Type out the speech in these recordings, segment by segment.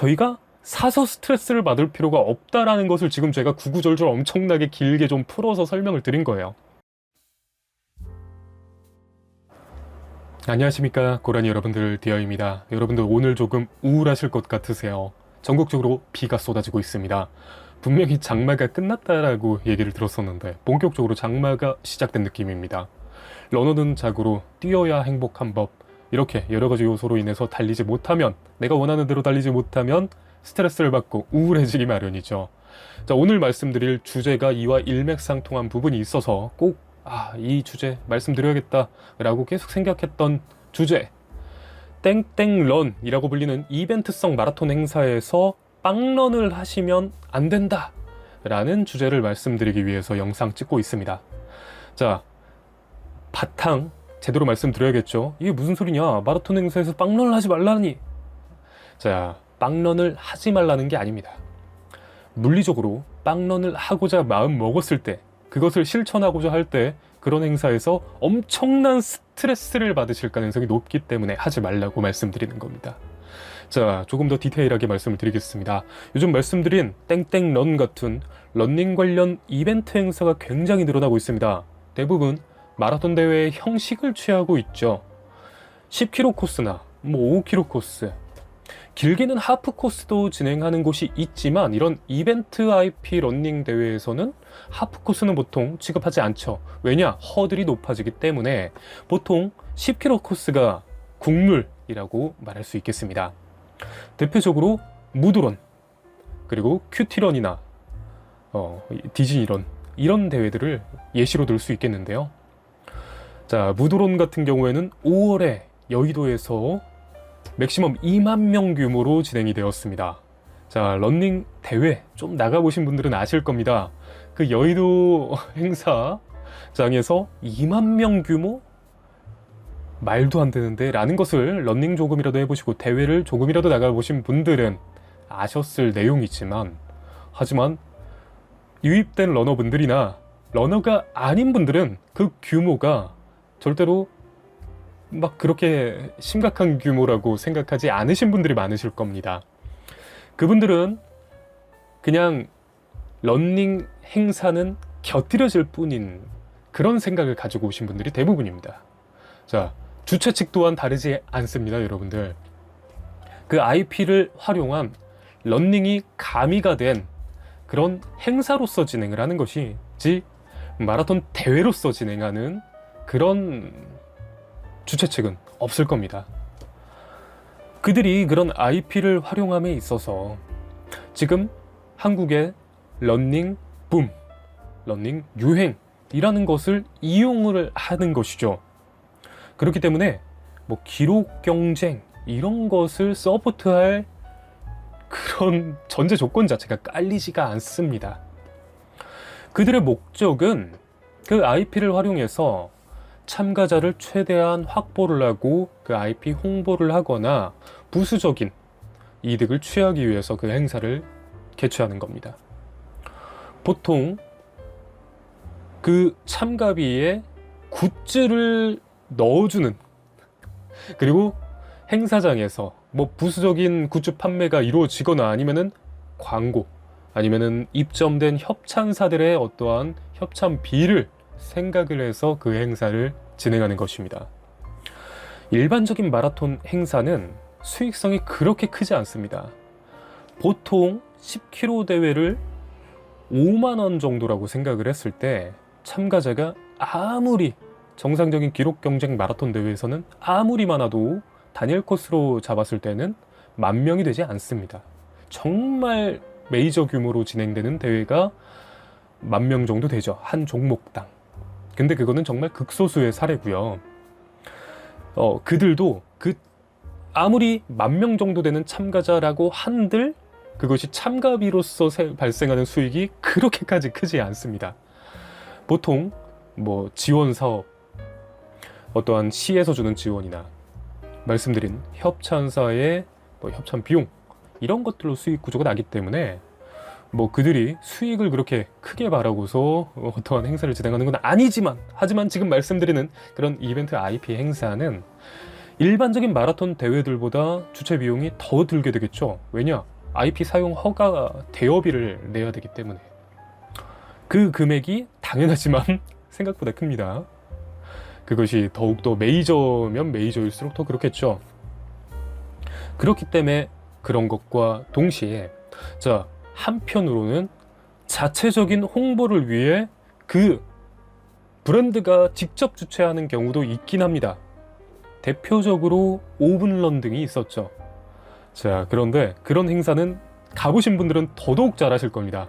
저희가 사서 스트레스를 받을 필요가 없다라는 것을 지금 제가 구구절절 엄청나게 길게 좀 풀어서 설명을 드린 거예요. 안녕하십니까 고라니 여러분들 디어입니다. 여러분들 오늘 조금 우울하실 것 같으세요. 전국적으로 비가 쏟아지고 있습니다. 분명히 장마가 끝났다라고 얘기를 들었었는데 본격적으로 장마가 시작된 느낌입니다. 러너는 자고로 뛰어야 행복한 법 이렇게 여러 가지 요소로 인해서 달리지 못하면 내가 원하는 대로 달리지 못하면 스트레스를 받고 우울해지기 마련이죠. 자, 오늘 말씀드릴 주제가 이와 일맥상통한 부분이 있어서 꼭 아, 이 주제 말씀드려야겠다라고 계속 생각했던 주제. 땡땡런이라고 불리는 이벤트성 마라톤 행사에서 빵런을 하시면 안 된다. 라는 주제를 말씀드리기 위해서 영상 찍고 있습니다. 자, 바탕 제대로 말씀드려야겠죠. 이게 무슨 소리냐? 마라톤 행사에서 빵런을 하지 말라니. 자, 빵런을 하지 말라는 게 아닙니다. 물리적으로 빵런을 하고자 마음 먹었을 때, 그것을 실천하고자 할 때, 그런 행사에서 엄청난 스트레스를 받으실 가능성이 높기 때문에 하지 말라고 말씀드리는 겁니다. 자, 조금 더 디테일하게 말씀을 드리겠습니다. 요즘 말씀드린 땡땡런 같은 런닝 관련 이벤트 행사가 굉장히 늘어나고 있습니다. 대부분 마라톤 대회의 형식을 취하고 있죠. 10km 코스나 뭐 5km 코스, 길게는 하프 코스도 진행하는 곳이 있지만 이런 이벤트 IP 런닝 대회에서는 하프 코스는 보통 취급하지 않죠. 왜냐? 허들이 높아지기 때문에 보통 10km 코스가 국룰이라고 말할 수 있겠습니다. 대표적으로 무드런 그리고 큐티런이나 어, 디즈니런 이런 대회들을 예시로 들 수 있겠는데요. 자, 무드론 같은 경우에는 5월에 여의도에서 맥시멈 2만 명 규모로 진행이 되었습니다. 자, 런닝 대회 좀 나가보신 분들은 아실 겁니다. 그 여의도 행사장에서 2만 명 규모? 말도 안 되는데 라는 것을 런닝 조금이라도 해보시고 대회를 조금이라도 나가보신 분들은 아셨을 내용이지만 하지만 유입된 러너분들이나 러너가 아닌 분들은 그 규모가 절대로 막 그렇게 심각한 규모라고 생각하지 않으신 분들이 많으실 겁니다. 그분들은 그냥 런닝 행사는 곁들여질 뿐인 그런 생각을 가지고 오신 분들이 대부분입니다. 자, 주최 측 또한 다르지 않습니다, 여러분들. 그 IP를 활용한 런닝이 가미가 된 그런 행사로서 진행을 하는 것이 지 마라톤 대회로서 진행하는 그런 주최 측은 없을 겁니다. 그들이 그런 IP를 활용함에 있어서 지금 한국의 런닝 붐, 런닝 유행이라는 것을 이용을 하는 것이죠. 그렇기 때문에 뭐 기록 경쟁 이런 것을 서포트할 그런 전제 조건 자체가 깔리지가 않습니다. 그들의 목적은 그 IP를 활용해서 참가자를 최대한 확보를 하고 그 IP 홍보를 하거나 부수적인 이득을 취하기 위해서 그 행사를 개최하는 겁니다. 보통 그 참가비에 굿즈를 넣어주는 그리고 행사장에서 뭐 부수적인 굿즈 판매가 이루어지거나 아니면은 광고 아니면은 입점된 협찬사들의 어떠한 협찬비를 생각을 해서 그 행사를 진행하는 것입니다. 일반적인 마라톤 행사는 수익성이 그렇게 크지 않습니다. 보통 10km 대회를 5만 원 정도라고 생각을 했을 때 참가자가 아무리 정상적인 기록 경쟁 마라톤 대회에서는 아무리 많아도 단일 코스로 잡았을 때는 만 명이 되지 않습니다. 정말 메이저 규모로 진행되는 대회가 만 명 정도 되죠. 한 종목당. 근데 그거는 정말 극소수의 사례고요. 어, 그들도 그 아무리 만 명 정도 되는 참가자라고 한들 그것이 참가비로서 세- 발생하는 수익이 그렇게까지 크지 않습니다. 보통 뭐 지원 사업, 어떠한 시에서 주는 지원이나 말씀드린 협찬사의 뭐 협찬 비용 이런 것들로 수익 구조가 나기 때문에 뭐 그들이 수익을 그렇게 크게 바라고서 어떠한 행사를 진행하는 건 아니지만 하지만 지금 말씀드리는 그런 이벤트 IP 행사는 일반적인 마라톤 대회들보다 주최 비용이 더 들게 되겠죠. 왜냐? IP 사용 허가 대여비를 내야 되기 때문에. 그 금액이 당연하지만 생각보다 큽니다. 그것이 더욱더 메이저면 메이저일수록 더 그렇겠죠. 그렇기 때문에 그런 것과 동시에 자 한편으로는 자체적인 홍보를 위해 그 브랜드가 직접 주최하는 경우도 있긴 합니다. 대표적으로 오븐런 등이 있었죠. 자, 그런데 그런 행사는 가보신 분들은 더더욱 잘 아실 겁니다.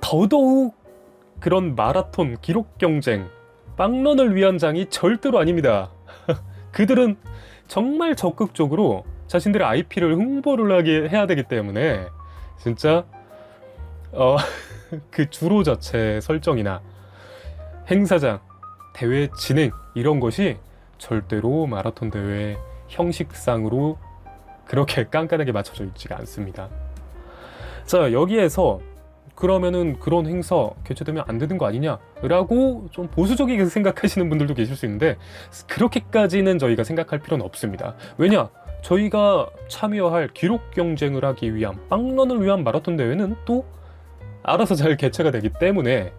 더더욱 그런 마라톤 기록 경쟁, 빵런을 위한 장이 절대로 아닙니다. 그들은 정말 적극적으로 자신들의 IP를 홍보를 하게 해야 되기 때문에 진짜 어, 그 주로 자체 설정이나 행사장, 대회 진행 이런 것이 절대로 마라톤 대회 형식상으로 그렇게 깐깐하게 맞춰져 있지가 않습니다. 자, 여기에서 그러면은 그런 행사 개최되면 안 되는 거 아니냐라고 좀 보수적이게 생각하시는 분들도 계실 수 있는데 그렇게까지는 저희가 생각할 필요는 없습니다. 왜냐? 저희가 참여할 기록 경쟁을 하기 위한 빵런을 위한 마라톤 대회는 또 알아서 잘 개최가 되기 때문에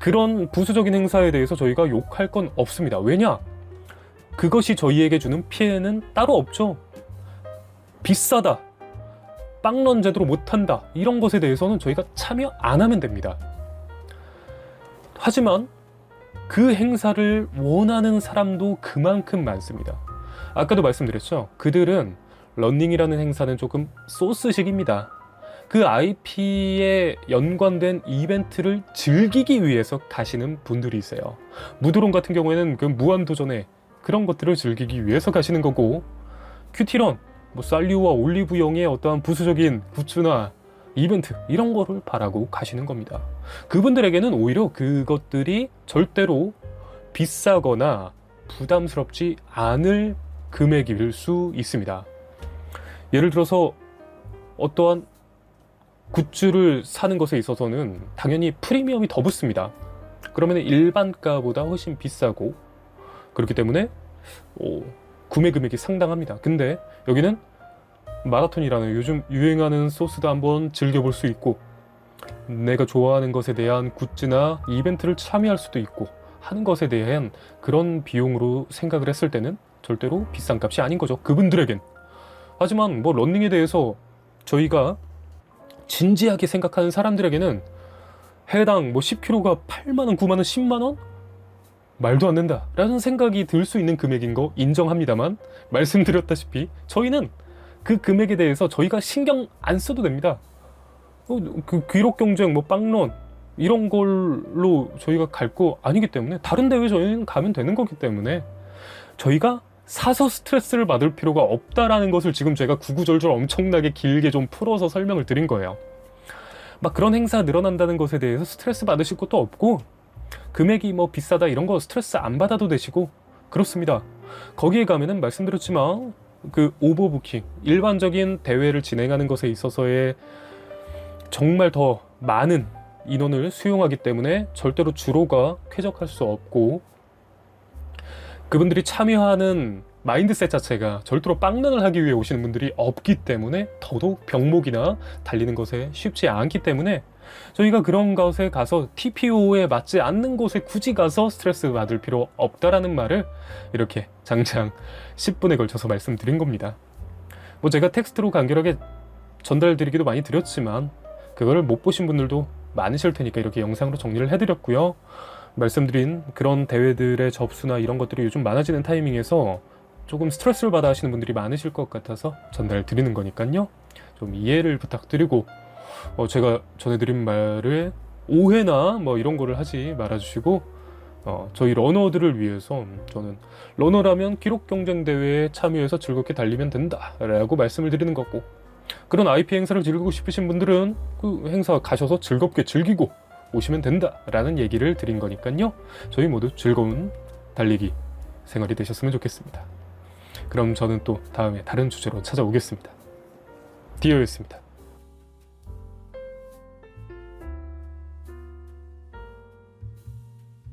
그런 부수적인 행사에 대해서 저희가 욕할 건 없습니다. 왜냐? 그것이 저희에게 주는 피해는 따로 없죠. 비싸다. 빵런 제대로 못한다. 이런 것에 대해서는 저희가 참여 안 하면 됩니다. 하지만 그 행사를 원하는 사람도 그만큼 많습니다. 아까도 말씀드렸죠. 그들은 런닝이라는 행사는 조금 소스식입니다. 그 IP에 연관된 이벤트를 즐기기 위해서 가시는 분들이세요. 무드론 같은 경우에는 그 무한도전에 그런 것들을 즐기기 위해서 가시는 거고 큐티런, 뭐 쌀류와 올리브영의 어떠한 부수적인 굿즈나 이벤트 이런 거를 바라고 가시는 겁니다. 그분들에게는 오히려 그것들이 절대로 비싸거나 부담스럽지 않을 금액일 수 있습니다. 예를 들어서 어떠한 굿즈를 사는 것에 있어서는 당연히 프리미엄이 더 붙습니다. 그러면 일반가보다 훨씬 비싸고 그렇기 때문에 오, 구매 금액이 상당합니다. 근데 여기는 마라톤이라는 요즘 유행하는 소스도 한번 즐겨볼 수 있고 내가 좋아하는 것에 대한 굿즈나 이벤트를 참여할 수도 있고 하는 것에 대한 그런 비용으로 생각을 했을 때는 절대로 비싼 값이 아닌 거죠. 그분들에겐. 하지만 뭐 런닝에 대해서 저희가 진지하게 생각하는 사람들에게는 해당 뭐 10kg가 8만 원, 9만 원, 10만 원? 말도 안 된다. 라는 생각이 들 수 있는 금액인 거 인정합니다만 말씀드렸다시피 저희는 그 금액에 대해서 저희가 신경 안 써도 됩니다. 어, 그 기록 경쟁, 뭐 빵런 이런 걸로 저희가 갈 거 아니기 때문에 다른 대회 저희는 가면 되는 거기 때문에 저희가 사서 스트레스를 받을 필요가 없다라는 것을 지금 제가 구구절절 엄청나게 길게 좀 풀어서 설명을 드린 거예요. 막 그런 행사 늘어난다는 것에 대해서 스트레스 받으실 것도 없고 금액이 뭐 비싸다 이런 거 스트레스 안 받아도 되시고 그렇습니다. 거기에 가면은 말씀드렸지만 그 오버부킹 일반적인 대회를 진행하는 것에 있어서의 정말 더 많은 인원을 수용하기 때문에 절대로 주로가 쾌적할 수 없고 그분들이 참여하는 마인드셋 자체가 절대로 빵런을 하기 위해 오시는 분들이 없기 때문에 더더욱 병목이나 달리는 것에 쉽지 않기 때문에 저희가 그런 것에 가서 TPO에 맞지 않는 곳에 굳이 가서 스트레스 받을 필요 없다라는 말을 이렇게 장장 10분에 걸쳐서 말씀드린 겁니다. 뭐 제가 텍스트로 간결하게 전달드리기도 많이 드렸지만 그거를 못 보신 분들도 많으실 테니까 이렇게 영상으로 정리를 해드렸고요. 말씀드린 그런 대회들의 접수나 이런 것들이 요즘 많아지는 타이밍에서 조금 스트레스를 받아 하시는 분들이 많으실 것 같아서 전달 드리는 거니까요. 좀 이해를 부탁드리고 어, 제가 전해드린 말을 오해나 뭐 이런 거를 하지 말아주시고 어, 저희 러너들을 위해서 저는 러너라면 기록 경쟁 대회에 참여해서 즐겁게 달리면 된다라고 말씀을 드리는 거고 그런 IP 행사를 즐기고 싶으신 분들은 그 행사 가셔서 즐겁게 즐기고 오시면 된다라는 얘기를 드린 거니까요. 저희 모두 즐거운 달리기 생활이 되셨으면 좋겠습니다. 그럼 저는 또 다음에 다른 주제로 찾아오겠습니다. 디오였습니다.